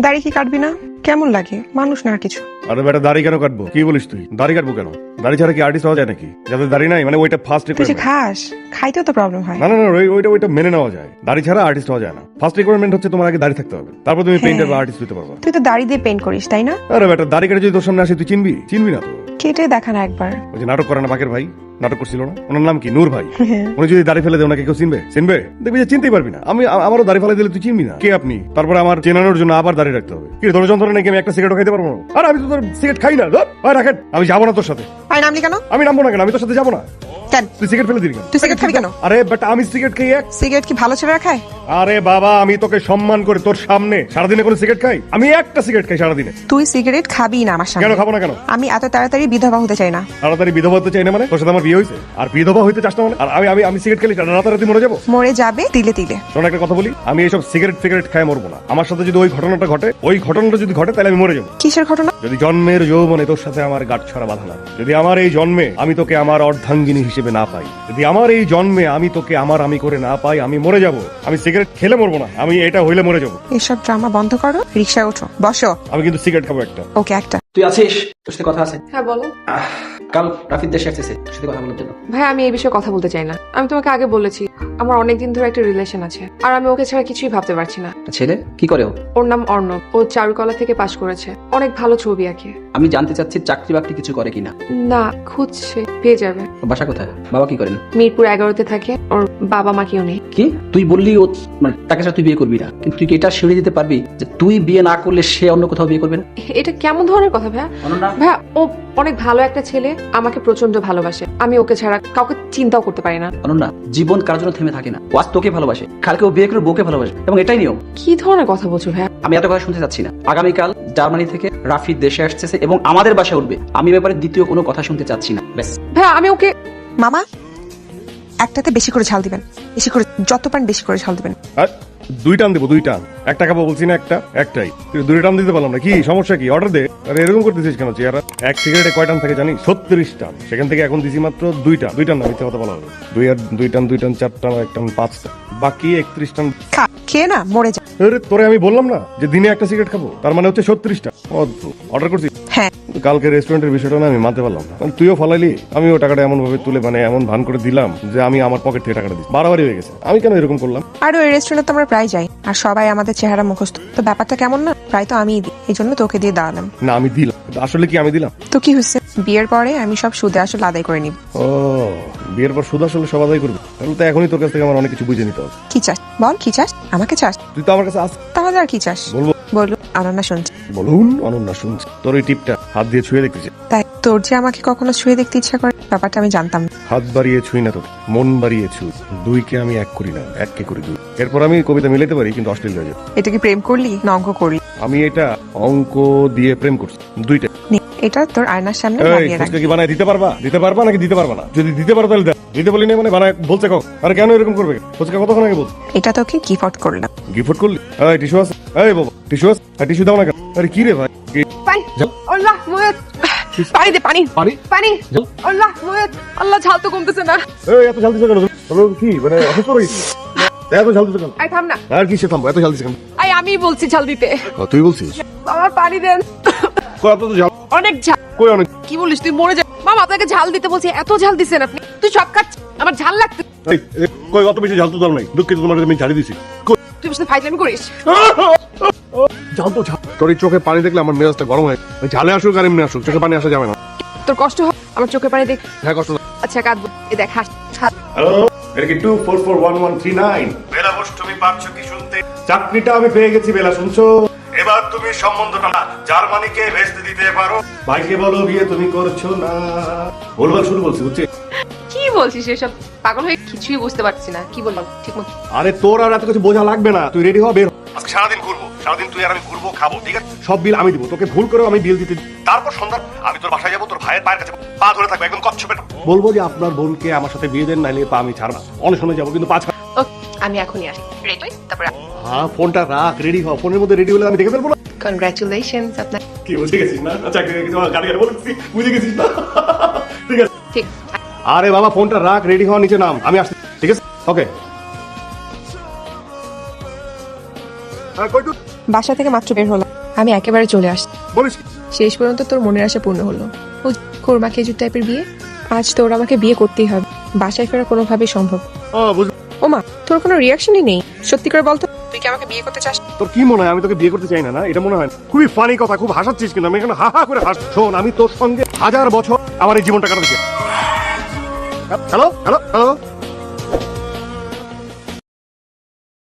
দাড়ি কি কাটবি না? কেমন লাগে? মানুষ না আর কিছু। আরে বেটা দাড়ি কেন কাটবো? কি বলিস তুই? দাড়ি কাটবো কেন? দাড়ি ছাড়া কি আর্টিস্ট হওয়া যায় নাকি? যাদের দাড়ি নাই মানে ওইটা ফার্স্ট তুই যে খাস খাইতেও তো প্রবলেম হয়। না না না ওই- ওইটা ওইটা মেনে নেওয়া যায়। দাড়ি ছাড়া আর্টিস্ট হওয়া যায় না। ফার্স্ট রিকোয়ারমেন্ট হচ্ছে তোমার আগে দাড়ি থাকতে হবে। তারপর তুমি পেইন্টার বা আর্টিস্ট হতে পারবে। তুই তো দাড়ি দিয়ে পেন্ট করিস তাই না? আরে বেটা দাড়ি কেটে যদি তোর সামনে আসে তুই চিনবি? চিনবি না তো। কেটে দেখা না একবার। ওই যে নাটক করে না বাকের ভাই? নাটক করছিল না? ওনার নাম কি? নূর ভাই? হ্যাঁ। উনি যদি দাড়ি ফেলে দেয় ওনাকে কেউ চিনবে? চিনবে? দেখবি যে চিনতেই পারবি না। আমি আ- আমারও দাড়ি ফেলে দিলে তুই চিনবি না। কে আপনি? তারপরে আমার চেনানোর জন্য আবার দাড়ি রাখতে হবে। কি তোর নাকি আমি একটা সিগারেট খাইতে পারব? না আর আমি তো তোর সিগারেট খাই না ভাই রাখেন আমি যাব না তোর সাথে। আয় নামলি কেন? আমি নামবো না কেন? আমি তোর সাথে যাব না। কেন তুই সিগারেট ফেলে দিলি কেন? তুই সিগারেট খাবি কেন? আরে বাট আমি সিগারেট খাই এক। সিগারেট কি ভালো ছেলেরা খায়? আরে বাবা আমি তোকে সম্মান করে তোর সামনে। সারাদিনে কোনো সিগারেট খাই? আমি একটা সিগারেট খাই সারাদিনে। তুই সিগারেট খাবি না আমার কেন খাব না কেন? আমি এত তাড়াতাড়ি বিধবা হতে চাই না। তাড়াতাড়ি বিধবা হতে চাই না মানে? তোর সাথে আমার বিয়ে হয়েছে? আর বিধবা হইতে চাস না মানে? আর আমি আমি আমি সিগারেট খেলে রাতারাতি মরে যাব? মরে যাবে তিলে তিলে। শোন একটা কথা বলি। আমি এইসব সিগারেট ফিগারেট খাই মরবো না। আমার সাথে যদি ওই ঘটনাটা ঘটে ওই ঘটনাটা যদি ঘটে তাহলে আমি মরে যাব। কিসের ঘটনা? যদি জন্মের যৌবনে তোর সাথে আমার গাঁট ছড়া বাঁধা না যদি আমার এই জন্মে আমি তোকে আমার অর্ধাঙ্গিনী হিসেবে না পাই। যদি আমার এই জন্মে আমি তোকে আমার আমি করে না পাই আমি মরে যাব। আমি সিগারেট খেলে মরবো না। আমি এটা হইলে মরে যাব। এসব ড্রামা বন্ধ করো রিক্সায় ওঠো। বসো। আমি কিন্তু সিগারেট খাব একটা। ওকে একটা। তুই আছিস? তোর সাথে কথা আছে? হ্যাঁ বলো। কাল রাফিদ দেশে আসতেছে। তোর সাথে কথা বলার জন্য। ভাই আমি এই বিষয়ে কথা বলতে চাই না। আমি তোমাকে আগে বলেছি। আমার অনেকদিন ধরে একটা রিলেশন আছে। আর আমি ওকে ছাড়া কিছুই ভাবতে পারছি না। ছেলে? কি করে ও? ওর নাম অর্ণব। ও চারুকলা থেকে পাশ করেছে। অনেক ভালো ছবি আঁকে। আমি জানতে চাচ্ছি চাকরি বাকরি কিছু করে কিনা। না খুঁজছে। পেয়ে যাবে। ওর বাসা কোথায়? বাবা কি করেন? মিরপুর এগারোতে থাকে। ওর বাবা মা কেউ নেই। কি? তুই বললি ও মানে তাকে সাথে তুই বিয়ে করবি না। কিন্তু তুই কি এটা শিড়ে দিতে পারবি যে তুই বিয়ে না করলে সে অন্য কোথাও বিয়ে করবে না? এটা কেমন ধরনের কথা ভাইয়া? ভাইয়া ও অনেক ভালো একটা ছেলে। আমাকে প্রচণ্ড ভালোবাসে। আমি ওকে ছাড়া কাউকে চিন্তাও করতে পারি না। অনন্যা জীবন জন্য থেমে থাকে না। ও আজ তোকে ভালোবাসে কালকে ও বিয়ে করে বউকে ভালোবাসে এবং এটাই নিয়ম। কি ধরনের কথা বলছো ভাই আমি এত কথা শুনতে চাচ্ছি না। আগামীকাল জার্মানি থেকে রাফি দেশে আসছে এবং আমাদের বাসা উঠবে। আমি ব্যাপারে দ্বিতীয় কোনো কথা শুনতে চাচ্ছি না। ব্যাস। ভাই আমি ওকে মামা একটাতে বেশি করে ঝাল দিবেন। বেশি করে যত পান বেশি করে ঝাল দিবেন। আর দুই টান দেবো দুই টান একটা খাব বলছি না একটা? একটাই। দুই টান দিতে পারলাম না। কি, সমস্যা কি? অর্ডার দে। আরে, এরকম করতেছিস কেন চেয়ারা এক সিগারেটে কয় টান থাকে জানি ছত্রিশ টান সেখান থেকে এখন দিছি মাত্র দুইটা। দুই টান না, মিথ্যে কথা বলা হবে দুই আর দুই টান দুই টান চার টান এক টান পাঁচ টান বাকি একত্রিশ টান খেয়ে না মরে যা। আরে তোরে আমি বললাম না যে দিনে একটা সিগারেট খাব? তার মানে হচ্ছে ছত্রিশটা। অর্ডার করছি? হ্যাঁ। কালকে রেস্টুরেন্টের বিষয়টা না আমি মানতে পারলাম না। মানে তুইও ফলাইলি আমিও টাকাটা এমন ভাবে তুলে মানে এমন ভান করে দিলাম যে আমি আমার পকেট থেকে টাকাটা দিচ্ছি। বাড়াবাড়ি হয়ে গেছে। আমি কেন এরকম করলাম? আর ওই রেস্টুরেন্টে তো আমরা প্রায় যাই। আর সবাই আমাদের চেহারা মুখস্থ। তো ব্যাপারটা কেমন না? প্রায় তো আমিই দিই। এই জন্য তোকে দিয়ে দাঁড়ালাম। না আমি দিলাম। আসলে কি আমি দিলাম? তো কি হচ্ছে? বিয়ের পরে আমি সব সুদে আসলে আদায় করে নিব। ও। বিয়ের পর সুদ আসলে সব আদায় করবি। তাহলে তো এখনই তোর কাছ থেকে আমার অনেক কিছু বুঝে নিতে হবে। কি চাস? বল কি চাস? আমাকে চাস? তুই তো আমার কাছে আস তাহলে আর কি চাস? বলব। শুনছি। বলুন অনন্যা শুনছি। তোর টিপটা হাত দিয়ে ছুঁয়ে দেখতেছি তাই তোর যে আমাকে কখনো ছুঁয়ে দেখতে ইচ্ছা করে ব্যাপারটা আমি জানতাম না। হাত বাড়িয়ে ছুঁই না তোকে মন বাড়িয়ে ছুঁই। দুইকে আমি এক করি না এককে করি দুই। এরপর আমি কবিতা মিলাইতে পারি কিন্তু অস্ট্রেলিয়া যাব। এটা কি প্রেম করলি? না অঙ্ক করলি? আমি এটা অঙ্ক দিয়ে প্রেম করছি দুইটা। এটা তোর আয়নার সামনে লাগিয়ে রাখ কি বানায় দিতে পারবা? দিতে পারবা নাকি দিতে পারবা না? যদি দিতে পারো তাহলে দিতে বলি না মানে বানায় বলছে কখন আরে কেন এরকম করবে? ফুচকা কতক্ষণ আগে বল। এটা তোকে গিফট করলাম। গিফট করলি? এই টিস্যু আছে। এই বাবা টিস্যু আছে। টিস্যু দাও না কেন? আরে কি রে ভাই? পানি। যাও। আল্লাহ মুয়েত পানি দে পানি। পানি? পানি। আল্লাহ মুয়েত আল্লাহ ঝাল তো কমতেছে না। এই এত ঝাল দিছে কেন? তুমি? কি মানে অসুস্থ এত ঝাল দিছে কেন? আই থাম না। আর কি সে থামবো? এত ঝাল দিছে কেন? আই আমি বলছি ঝাল দিতে। ও, তুই বলছিস। আমার পানি দেন। কই এত তো ঝাল অনেক ঝাল। কই অনেক? কি বলিস তুই মরে যা। মামা আপনাকে ঝাল দিতে বলছি এত ঝাল দিছেন আপনি। তুই সব খাচ্ছিস আমার ঝাল লাগতে এই, এই, কই অত বেশি ঝাল তো দাও নাই। দুঃখিত তোমার আমি ঝাড়ি দিছি। কই? তুই বসে ফাইজলামি করিস? ঝাল তো ঝাল। তোর এই চোখে পানি দেখলে আমার মেজাজটা গরম হয়। ওই ঝালে আসুক আর এমনি আসুক চোখে পানি আসা যাবে না। তোর কষ্ট হয়? আমার চোখে পানি দেখ। হ্যাঁ কষ্ট আচ্ছা কাঁদবো। এ দেখ হাস হাস। হ্যালো এটা কি two four four one one three nine বেলা বস তুমি পাচ্ছ কি শুনতে? চাকরিটা আমি পেয়ে গেছি বেলা শুনছো? তুমি সম্বন্ধটা না জার্মানিকে ভেস্তে দিতে পারো। ভাইকে বলো বিয়ে তুমি করছ না? বলবার শুরু বলছি বুঝছি? কি বলছিস এসব? পাগল হয়ে কিছুই বুঝতে পারছি না। কি বললাম? ঠিক মতো। আরে তোর আর এত কিছু বোঝা লাগবে না। তুই রেডি হ বের হ। আজকে সারাদিন ঘুরবো। সারাদিন তুই আর আমি ঘুরবো খাব ঠিক আছে? সব বিল আমি দিব। তোকে ভুল করেও আমি বিল দিতে তারপর সন্ধ্যা আমি তোর বাসায় যাব তোর ভাইয়ের পায়ের কাছে পা ধরে থাকব একদম কচ্ছপে বলব যে আপনার বোনকে আমার সাথে বিয়ে দেন নাইলে পা আমি ছাড়বা অনশনে যাব কিন্তু পাঁচ আমি এখনই আসি। রেডি তারপর হ্যাঁ ফোনটা রাখ রেডি হ। ফোনের মধ্যে রেডি হলে আমি দেখে ফেলব কনগ্রাচুলেশনস আপনার কি বুঝে গেছিস না? হয়ে গেছে গাড়ি গাড়ি বলেছি বুঝে গেছিস না? ঠিক আছে। ঠিক। আরে বাবা ফোনটা রাখ রেডি হওয়া নিচে নাম। আমি আসছি। ঠিক আছে? ওকে বাসা থেকে মাত্র বের হলাম। আমি একেবারে চলে আসছি। বলিস শেষ পর্যন্ত তোর মনের আশা পূর্ণ হলো। ও কোরমা খেজুর টাইপের বিয়ে? আজ তোর আমাকে বিয়ে করতেই হবে। বাসায় ফেরা কোনোভাবেই সম্ভব। ও মা তোর কোনো রিয়াকশনই নেই। সত্যি করে বলতো কি আমাকে বিয়ে করতে চাস? তোর কি মনে হয়? আমি তোকে বিয়ে করতে চাই না না? এটা মনে হয়? খুবই ফানি কথা, খুব হাসাচ্ছিস কিন্তু। আমি এখানে হা হা করে হাস শোন, আমি তোর সঙ্গে হাজার বছর আমার এই জীবনটা কাটাতে চাই। Hello hello hello.